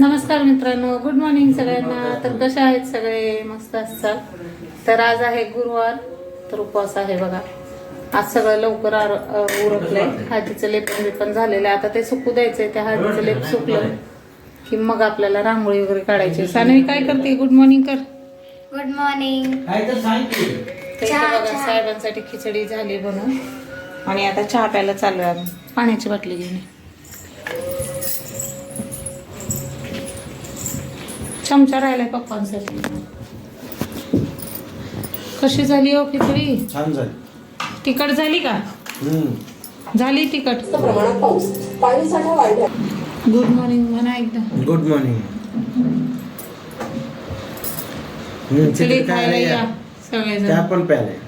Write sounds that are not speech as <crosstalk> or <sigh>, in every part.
नमस्कार मित्रांनो good morning सगळ्यांना. तर कसे आहेत सगळे? मस्त असतात. तर आज आहे गुरुवार तर उपवास आहे बघा. आज सगळं लवकर आर उरकलंय. हळदीचं लेपन बिपन झालेलं आहे. आता ते सुकू द्यायचंय त्या हळदीचं लेप सुकलं की मग आपल्याला रांगोळी वगैरे काढायची. सानवी काय करते? गुड मॉर्निंग कर. गुड मॉर्निंग बघा साहेबांसाठी खिचडी झाली बनवून आणि आता चहा प्यायला चालू आहे पाण्याची बाटली घेऊन चमचा राहिलाय पप्पांसाठी. कशी झाली हो खिचडी? छान झाली. तिखट झाली का? हम्म. झाली तिखट. प्रमाणात पाऊस. पाणीसाठा वाढला गुड मॉर्निंग म्हणा एकदा. गुड मॉर्निंग खिचडी खायला या. सगळेजण. त्या पण प्याले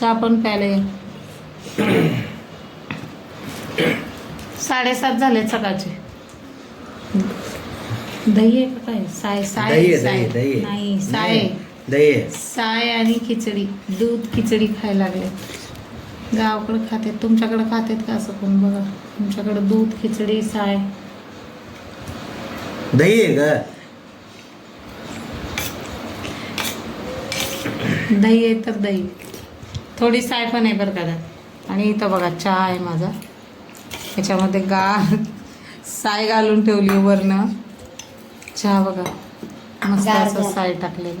चहा पण प्यायला या. <coughs> साडेसात झाले सकाळचे. दही आहे का काय? साय साय दही आहे, साय. दही दही नाही साय. दही आहे. साय आणि खिचडी. दूध खिचडी खायला लागले. गावाकडे खातात तुमच्याकडे खातात का असं कोण? बघा. तुमच्याकडे दूध खिचडी साय. दही आहे का? दही आहे तर दही. थोडी साय पण आहे बरं का त्यात आणि इथं बघा चहा आहे माझा. याच्यामध्ये गा साय घालून ठेवली वरनं. चहा बघा. मस्त असं. साय टाकलेलं.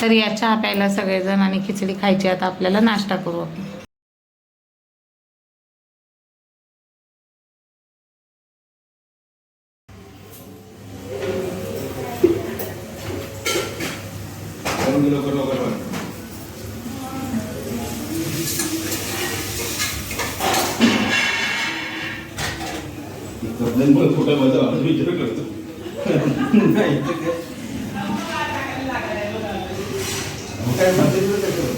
तर या चहा प्यायला सगळेजण आणि खिचडी खायची आता आपल्याला नाश्ता करू आपण. Gracias.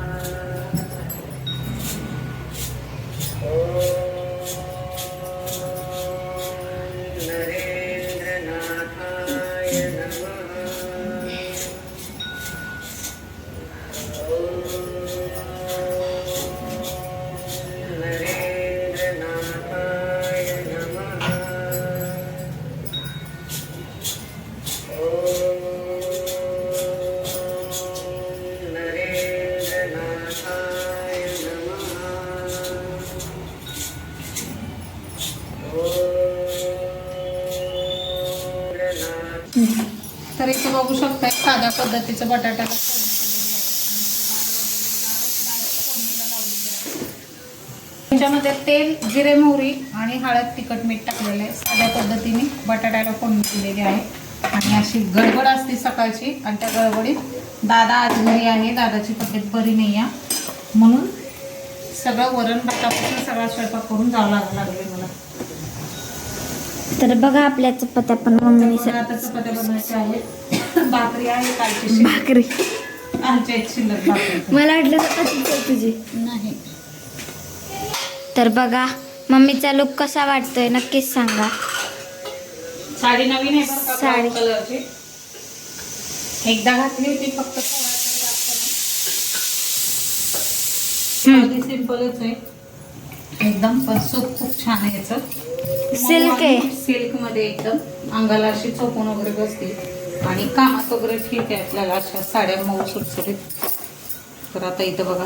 तर इथे बघू शकताय साध्या पद्धतीचं बटाटा. त्याच्यामध्ये तेल जिरे मोहरी आणि हळद तिखट मीठ टाकलेलं आहे. साध्या पद्धतीने बटाट्याला फोडणी दिलेली आहे. आणि अशी गडबड असते सकाळची आणि त्या गडबडीत दादा आज घरी आहे. दादाची तब्येत बरी नाही आहे. म्हणून सगळं वरण भातापासून सगळा स्वयंपाक करून जावं लाग लागले मला. तर बघा आपल्या चपात्या पण मम्मीने आता चपात्या बनवायच्या आहेत. भाकरी आहे कालची शिल्लक. भाकरी आमच्या एक शिल्लक भाकरी मला वाटलं चपातीच आहे तुझी. नाही. तर बघा मम्मीचा लुक कसा वाटतोय नक्कीच सांगा. साडी नवीन आहे बरं का साडी. कलरची एकदा घातली होती फक्त साधी सिंपलच आहे. एकदम पण सूप खूप छान आहे याचं. Silk आहे. सिल्कमध्ये एकदम अंगाला अशी चोपून वगैरे बसते. आणि कामात वगैरे ठीक आहे आपल्याला अशा साड्या मऊ सुटसुटीत. तर आता इथं बघा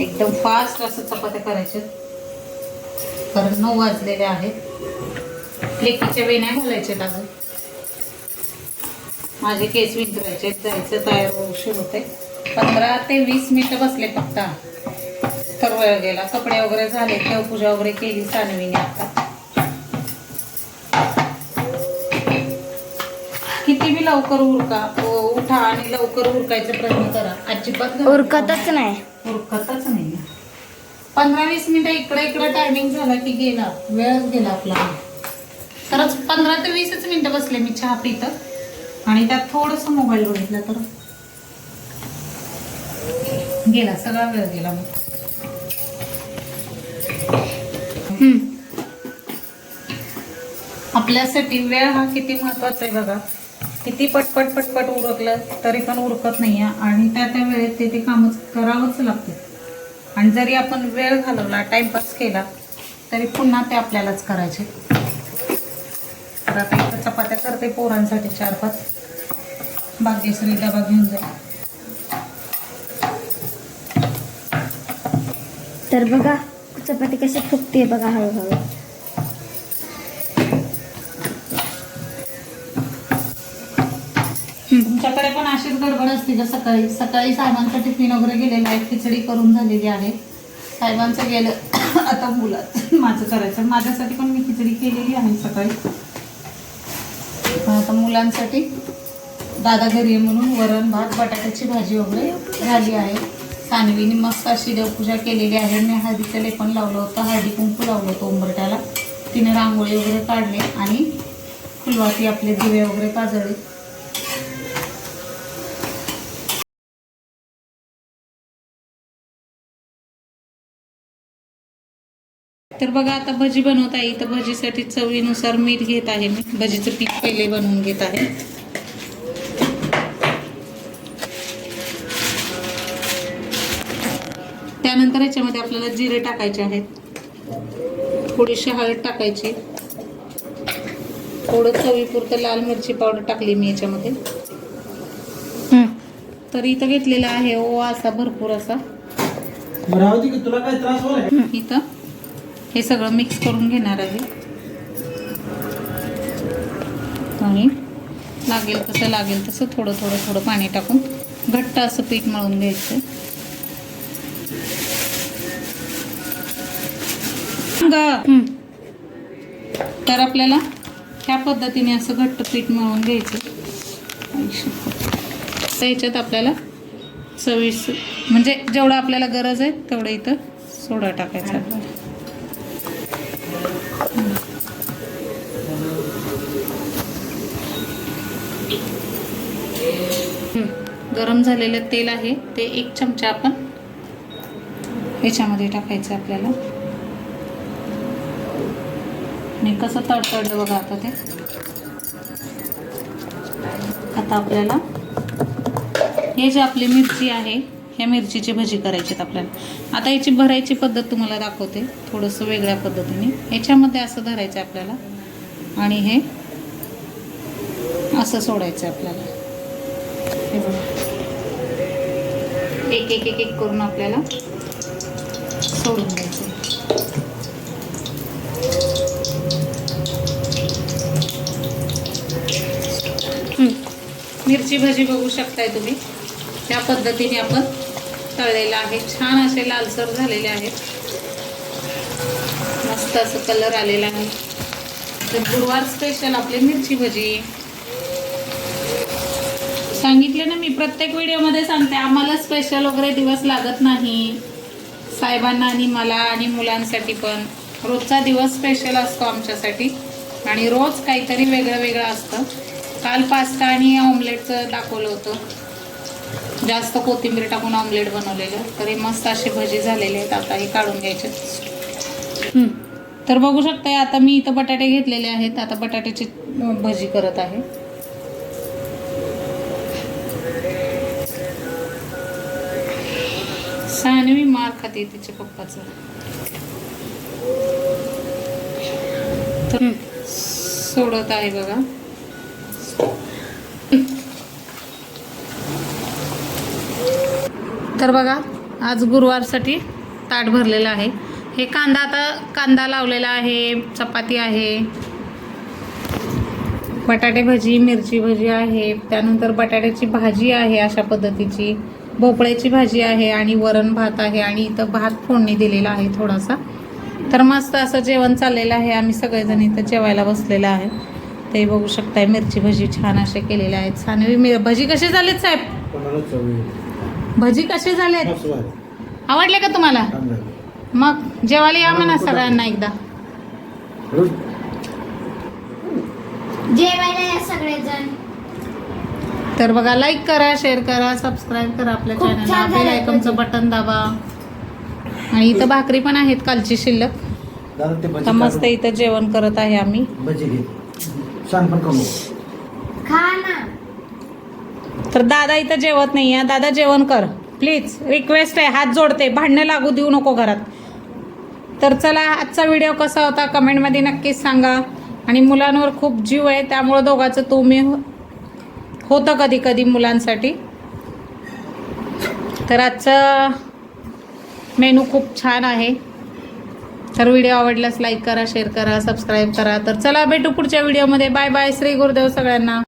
एकदम फास्ट असं चपात्या करायच्या. कारण नऊ वाजलेले आहेत. लेकीच्या वेण्या घालायच्या अजून माझे केस विंचरायचे जायचं तयार उशीर होते पंधरा ते वीस मिनिटं बसले फक्त. तर वेळ गेला. कपडे वगैरे झाले देवपूजा वगैरे केली सानवीने आता. किती बी लवकर उरका उठा आणि लवकर उरकायचा प्रयत्न करा. अजिबात उरकतच नाही. उरकतच नाही. पंधरा वीस मिनिटं इकडे इकडे टायमिंग झाला की गेला. वेळच गेला आपला. खरंच पंधरा ते वीसच मिनिटं बसले मी चहा पित आणि त्यात थोडस मोबाईल बघितला तर. गेला सगळा वेळ गेला मग. आपल्यासाठी वेळ हा किती महत्त्वाचा आहे बघा. किती पटपट पटपट उरकलं तरी पण उरकत नाही आहे आणि त्या त्या वेळेत ते ते कामच करावंच लागते. आणि जरी आपण वेळ घालवला टाइमपास केला तरी पुन्हा ते आपल्यालाच करायचे. तर आता इथं चपात्या करते पोरांसाठी चार पाच. भाग्यश्री डबा घेऊन जा. तर बघा चपाती कशी फुगते बघा हळूहळू. तुमच्याकडे पण अशीच गडबड असते का सकाळी सकाळी साहेबांचा टिफिन वगैरे गेलेला आहे खिचडी करून झालेली आहे. साहेबांचं गेलं <coughs> आता मुलं <coughs> माझं करायचं. माझ्यासाठी पण मी खिचडी केलेली आहे सकाळी. आता मुलांसाठी दादा घरी आहे म्हणून वरण भात बटाट्याची भाजी वगैरे झाली आहे. सानवीने मस्त अशी देवपूजा केलेली आहे. मी हळदीचं लेपण लावलं होतं हळदी कुंकू लावलं होतं उंबरट्याला तिने रांगोळी वगैरे काढले आणि फुलवाती आपले दिवे वगैरे पाजळले. तर बघा आता भजी बनवत आहे. तर भजीसाठी चवीनुसार मीठ घेत आहे मी. भजीचं पीठ पहिले बनवून घेत आहे. त्यानंतर याच्यामध्ये आपल्याला जिरे टाकायचे आहेत. थोडीशी हळद टाकायची. थोडं चवीपुरतं लाल मिरची पावडर टाकली मी याच्यामध्ये. हम्म. तर इथं घेतलेला आहे. ओवा असा भरपूर असा. तुला काय त्रास इथं. हे सगळं मिक्स करून घेणार आहे आणि लागेल तसं लागेल तसं थोडं थोडं थोडं पाणी टाकून घट्ट असं पीठ मळून घ्यायचं. तर आपल्याला ह्या पद्धतीने असं घट्ट पीठ मळून घ्यायचं तर याच्यात आपल्याला चवीस म्हणजे जेवढं आपल्याला गरज आहे तेवढं इथं सोडा टाकायचा. गरम झालेलं तेल आहे ते एक चमचा आपण ह्याच्यामध्ये टाकायचं आपल्याला. आणि कसं तडतडलं बघा आता ते. आता आपल्याला हे जे आपली मिरची आहे ह्या मिरचीची भजी करायची आहेत आपल्याला. आता याची भरायची पद्धत तुम्हाला दाखवते. थोडंसं वेगळ्या पद्धतीने. याच्यामध्ये असं धरायचं आहे आपल्याला. आणि हे असं सोडायचं आहे आपल्याला. हे बघा. एक एक एक एक करून आपल्याला सोडून द्यायचं मिरची भाजी बघू शकताय तुम्ही. त्या पद्धतीने आपण तळलेलं आहे. छान असे लालसर झालेले आहेत. मस्त असं कलर आलेला आहे. तर गुरुवार स्पेशल आपली मिरची भजी. सांगितले ना मी प्रत्येक व्हिडिओमध्ये सांगते आम्हाला स्पेशल वगैरे दिवस लागत नाही. साहेबांना आणि मला आणि मुलांसाठी पण. रोजचा दिवस स्पेशल असतो आमच्यासाठी. आणि रोज काहीतरी वेगळं वेगळं असतं. काल पास्ता आणि ऑमलेटचं दाखवलं होतं. जास्त कोथिंबीर टाकून ऑमलेट बनवलेलं. तर हे मस्त असे भजी झालेले आहेत. आता हे काढून घ्यायचे. तर बघू शकताय आता मी इथं बटाटे घेतलेले आहेत. आता बटाट्याची भजी करत आहे. सानवी मार खाते तिच्या पप्पाचं. तर सोडत आहे बघा. तर बघा आज गुरुवारसाठी ताट भरलेलं आहे. हे कांदा आता कांदा लावलेला आहे चपाती आहे बटाटे भजी मिरची भजी आहे त्यानंतर बटाट्याची भाजी आहे अशा पद्धतीची भोपळ्याची भाजी आहे आणि वरण भात आहे आणि इथं भात फोडणी दिलेला आहे थोडासा. तर मस्त असं जेवण चाललेलं आहे. आम्ही सगळेजण इथं जेवायला बसलेलं आहे. ते बघू शकताय मिरची भजी छान असे केलेले आहेत. सानवी मिर भजी कशी झाली साहेब? भजी कसे झालेत? मस्त झालं. आवडले का तुम्हाला? छान झालं. मग जेवायला या म्हणा सगळ्यांना एकदा. रोज जेवायला या सगळेजण. तर बघा लाईक करा शेअर करा सबस्क्राईब करा आपल्या खूप चॅनलला बेल आयकॉनचं भजी. बटन दाबा. आणि इथं भाकरी पण आहेत कालची शिल्लक. दादा ते भजी तर मस्त काढून- इथं जेवण करत आहे आम्ही. भजी घे. पण खा ना. तर दादा इथं जेवत नाही आहे दादा जेवण कर. प्लीज रिक्वेस्ट आहे. हात जोडते. भांडणं लागू देऊ नको घरात. तर चला आजचा व्हिडिओ कसा होता कमेंटमध्ये नक्कीच सांगा. आणि मुलांवर खूप जीव आहे त्यामुळं दोघांचं तुम्ही हो- होतं कधी कधी मुलांसाठी. तर आजचं मेनू खूप छान आहे. तर व्हिडिओ आवडल्यास लाईक करा शेअर करा सबस्क्राईब करा. तर चला भेटू पुढच्या व्हिडिओमध्ये बाय बाय श्री गुरुदेव सगळ्यांना.